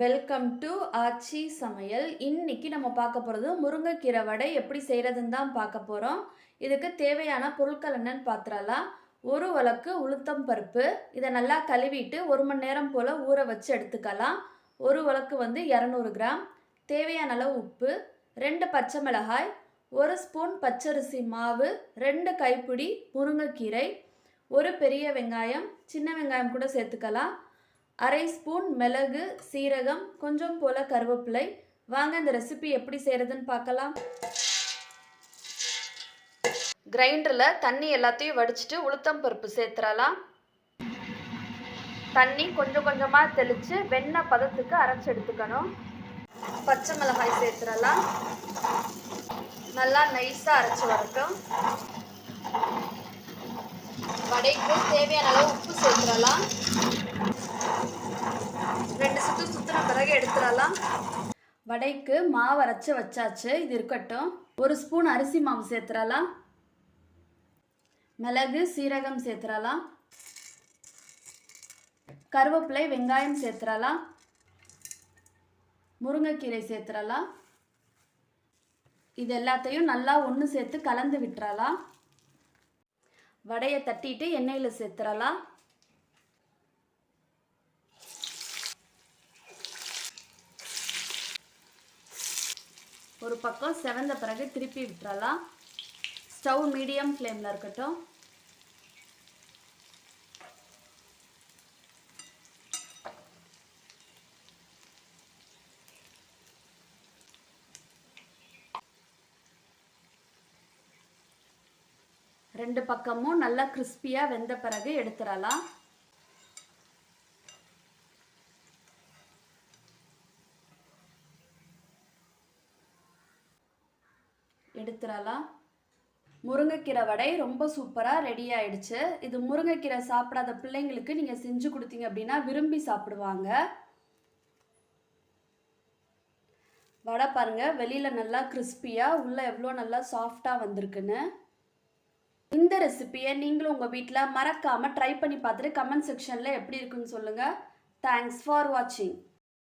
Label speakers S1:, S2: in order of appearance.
S1: Welcome to ஆச்சி சமையல். இன்னைக்கு நம்ம பார்க்க போகிறது முருங்கைக்கீரை வடை எப்படி செய்கிறதுன்னு தான் பார்க்க போகிறோம் இதுக்கு தேவையான பொருட்கள் என்னன்னு பார்த்துடலாம். ஒரு வழக்கு உளுத்தம் பருப்பு. இதை நல்லா கழுவிட்டு ஒரு மணி நேரம் போல் ஊற வச்சு எடுத்துக்கலாம். ஒரு வழக்கு வந்து இரநூறு கிராம். தேவையான அளவு உப்பு. ரெண்டு பச்சை மிளகாய். ஒரு ஸ்பூன் பச்சரிசி மாவு. ரெண்டு கைப்பிடி முருங்கைக்கீரை. ஒரு பெரிய வெங்காயம். சின்ன வெங்காயம் கூட சேர்த்துக்கலாம். அரை ஸ்பூன் மிளகு சீரகம் கொஞ்சம் போல் கருவேப்பிலை. வாங்க இந்த ரெசிபி எப்படி செய்கிறதுன்னு பார்க்கலாம். கிரைண்டரில் தண்ணி எல்லாத்தையும் வடிச்சிட்டு உளுத்தம் பருப்பு சேர்த்துடலாம் தண்ணி கொஞ்சம் கொஞ்சமாக தெளித்து வெண்ணெய் பதத்துக்கு அரைச்சி எடுத்துக்கணும். பச்சை மிளகாய் சேர்த்துடலாம் நல்லா நைஸாக அரைச்சி வரட்டும். வடைக்கு தேவையான அளவு உப்பு சேர்த்துடலாம் ரெண்டு சுற்று சுற்றின பிறகு எடுத்துடலாம். வடைக்கு மாவு அரைச்சி வச்சாச்சு. இது இருக்கட்டும். ஒரு ஸ்பூன் அரிசி மாவு சேர்த்துடலாம். மிளகு சீரகம் சேர்த்துடலாம். கருவேப்பிலை வெங்காயம் சேர்த்துடலாம். முருங்கைக்கீரை சேர்த்துடலாம். இது எல்லாத்தையும் நல்லா ஒன்று சேர்த்து கலந்து விட்டுறலாம் வடையை தட்டிட்டு எண்ணெயில் சேர்த்துடலாம். ஒரு பக்கம் செவந்த பிறகு திருப்பி விட்டுறலாம். ஸ்டவ் மீடியம் ஃப்ளேமில் இருக்கட்டும். ரெண்டு பக்கமும் நல்லா கிறிஸ்பியாக வெந்த பிறகு எடுத்துடலாம். எடுத்துடலாம். முருங்கைக்கீரை வடை ரொம்ப சூப்பராக ரெடி ஆயிடுச்சு. இது முருங்கைக்கீரை சாப்பிடாத பிள்ளைங்களுக்கு நீங்கள் செஞ்சு கொடுத்தீங்க அப்படின்னா விரும்பி சாப்பிடுவாங்க. வடை பாருங்கள் வெளியில் நல்லா கிறிஸ்பியாக உள்ளே எவ்வளோ நல்லா சாஃப்டாக வந்திருக்குன்னு. இந்த ரெசிபியை நீங்களும் உங்கள் வீட்டில் மறக்காமல் ட்ரை பண்ணி பார்த்துட்டு கமெண்ட் செக்ஷனில் எப்படி இருக்குன்னு சொல்லுங்கள் தேங்க்ஸ் ஃபார் வாட்சிங்